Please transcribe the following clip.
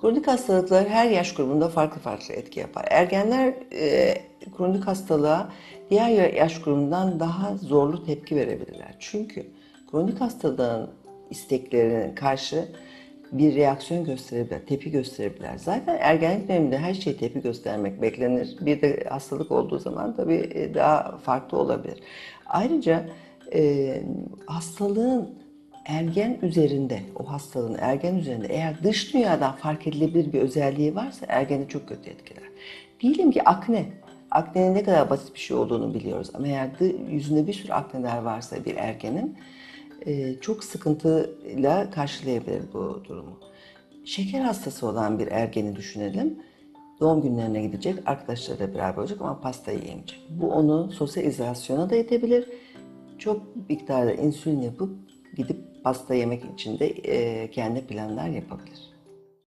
Kronik hastalıklar her yaş grubunda farklı farklı etki yapar. Ergenler e, kronik hastalığa diğer yaş grubundan daha zorlu tepki verebilirler. Çünkü kronik hastalığın isteklerine karşı bir reaksiyon gösterebilir, tepki gösterebilirler. Zaten ergenlik döneminde her şey tepki göstermek beklenir. Bir de hastalık olduğu zaman tabii e, daha farklı olabilir. Ayrıca e, hastalığın ergen üzerinde, o hastalığın ergen üzerinde eğer dış dünyadan fark edilebilir bir özelliği varsa ergeni çok kötü etkiler. Diyelim ki akne. Aknenin ne kadar basit bir şey olduğunu biliyoruz ama eğer yüzünde bir sürü akneler varsa bir ergenin e, çok sıkıntıyla karşılayabilir bu durumu. Şeker hastası olan bir ergeni düşünelim. Doğum günlerine gidecek, arkadaşlarıyla beraber olacak ama pastayı yemeyecek. Bu onu sosyal izolasyona da itebilir. Çok miktarda insülin yapıp gidip pasta yemek için de e, kendi planlar yapabilir.